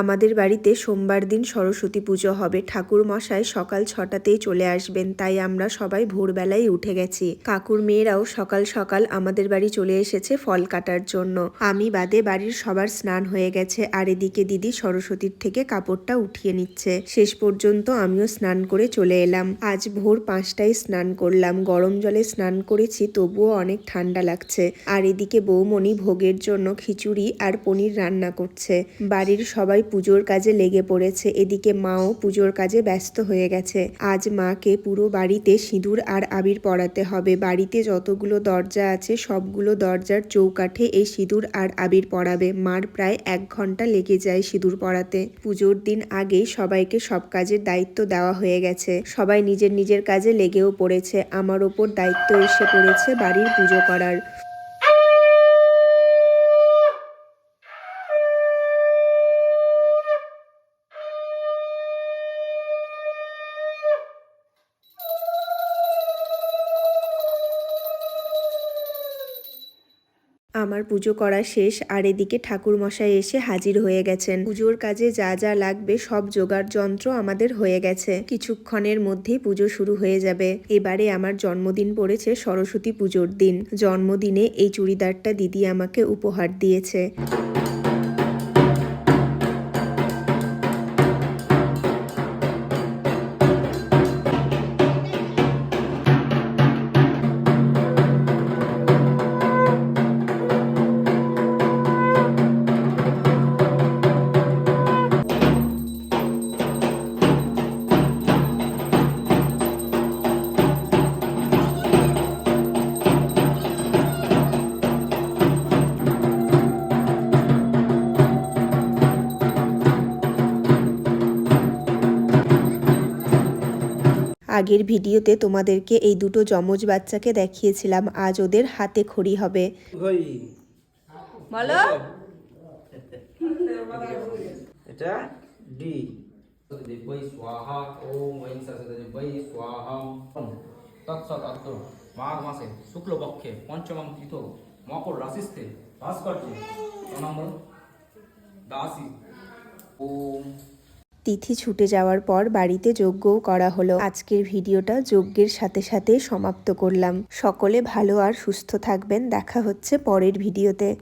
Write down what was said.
আমাদের বাড়িতে সোমবার দিন সরস্বতী পুজো হবে। ঠাকুর মশাই সকাল ছটাতেই চলে আসবেন, তাই আমরা সবাই ভোরবেলায় উঠে গেছি। কাকুর মেয়েরাও সকাল সকাল আমাদের বাড়ি চলে এসেছে ফল কাটার জন্য। আমি বাদে বাড়ির সবার স্নান হয়ে গেছে, আর এদিকে দিদি সরস্বতীর থেকে কাপড়টা উঠিয়ে নিচ্ছে। শেষ পর্যন্ত আমিও স্নান করে চলে এলাম। আজ ভোর পাঁচটায় স্নান করলাম। গরম জলে স্নান করেছি, তবুও অনেক ঠান্ডা লাগছে। আর এদিকে বৌমণি ভোগের জন্য খিচুড়ি আর পনির রান্না করছে। বাড়ির সবাই পুজোর কাজে লেগে পড়েছে। এদিকে মাও পুজোর কাজে ব্যস্ত হয়ে গেছে। আজ মাকে পুরো বাড়িতে সিঁদুর আর আবির পরাতে হবে। বাড়িতে যতগুলো দরজা আছে, সবগুলো দরজার চৌকাঠে এই সিঁদুর আর আবির পরাবে। মার প্রায় এক ঘণ্টা লেগে যায় সিঁদুর পরাতে। পুজোর দিন আগেই সবাইকে সব কাজের দায়িত্ব দেওয়া হয়ে গেছে। সবাই নিজের নিজের কাজে লেগেও পড়েছে। আমার ওপর দায়িত্ব এসে পড়েছে বাড়ির পুজো করার। আমার পুজো করা শেষ, আর এদিকে ঠাকুর মশাই এসে হাজির হয়ে গেছেন। পুজোর কাজে যা যা লাগবে সব জোগাড় যন্ত্র আমাদের হয়ে গেছে। কিছুক্ষণের মধ্যেই পুজো শুরু হয়ে যাবে। এবারে আমার জন্মদিন পড়েছে সরস্বতী পুজোর দিন। জন্মদিনে এই চুড়িদারটা দিদি আমাকে উপহার দিয়েছে। আগের ভিডিওতে তোমাদেরকে এই দুটো যমজ বাচ্চাকে দেখিয়েছিলাম আজ ওদের হাতে খড়ি হবে। হই। বলো। এটা ডি। দিব্যৈ স্বাহা ওম ঐং সরস্বতী দিব্যৈ স্বাহা। তৎসৎ মাঘ মাসে শুক্লপক্ষে পঞ্চমম তিথ মকর রাশিস্থে ভাস্কর্যে প্রণাম দাসী। ওম। তিথি ছুটে যাওয়ার পর বাড়িতে যজ্ঞও করা হলো। আজকের ভিডিওটা যজ্ঞের সাথে সাথে সমাপ্ত করলাম। সকলে ভালো আর সুস্থ থাকবেন। দেখা হচ্ছে পরের ভিডিওতে।